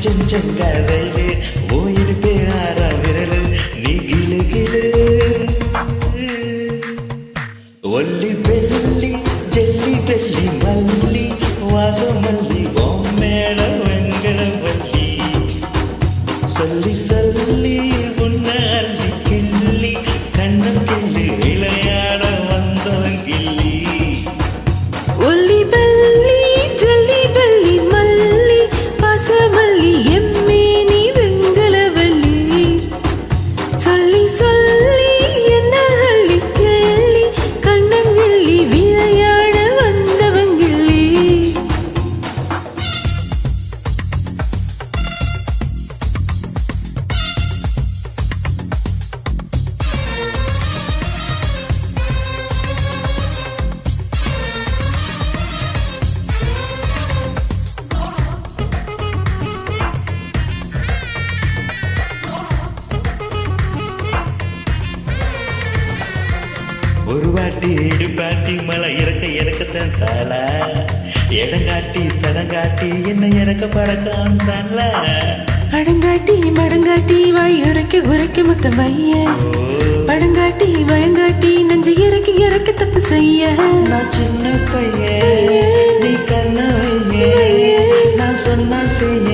கஞ்சன் செங்காரையிலே ஓயிருப்பே ஆறா நீ கிளு. கிளு ஒல்லி பெல்லி ஜெல்லி பெல்லி மல்லி வாசமல்லி. ஒரு வாட்டி இடுப்பாட்டி மலை இறக்க இறக்கத்தான் தாளா இடங்காட்டி தடங்காட்டி என்ன இறக்க பறக்க வந்தால அடங்காட்டி மடங்காட்டி வாய் உரைக்க உரைக்க மொத்த மைய படங்காட்டி பயங்காட்டி நஞ்சு இறக்கி இறக்க தப்பு செய்ய. நான் சின்ன பையன் நீ கண்ண நான் சொன்ன செய்ய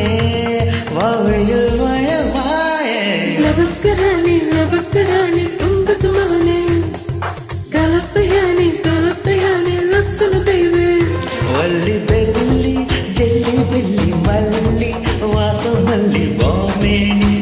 வாசமல்லி பாமேனி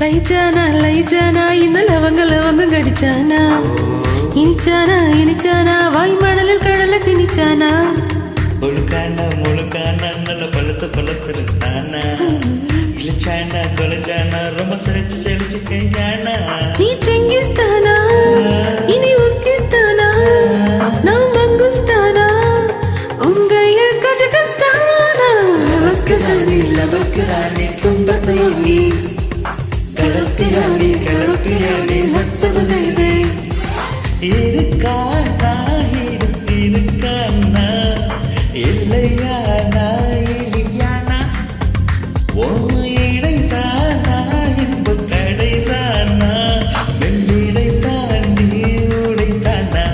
லைச்சானா லைச்சானா இந்த லவங்க லவங்கம் கடிச்சானா இனிச்சானா இனிச்சானா வாய் மணலில் கடலை திணிச்சானா முழுக்கான முழுக்கான நல்ல பழுத்த பழுத்திருந்தானா இழிச்சானா கொலைச்சானா ரொம்ப சிரிச்சு செழிச்சு கையானா கலப்பியானே கலப்பியானே லட்சணமே. இருக்கானா இருக்கானா இல்லையானா இல்லையானா ஓ இடைத்தானா இன்ப கடைதானா? மெல்லிடை தாண்டி உடைத்தானா?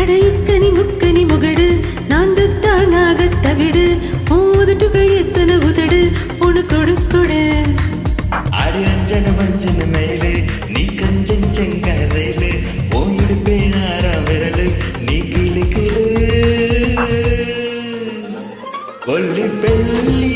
அடைக்கனி முக்கனி முகடு நான் தானாக தகடு மோதுட்டுகள் எத்தனை உதடு உனக்கு கொடு கொடு அடி அஞ்சன வஞ்சன நீ கஞ்சன் செங்கரையிலே போயிடுப்பே ஆறாம் விரலு நீ கிளு கிளு. கொல்லி பெல்லி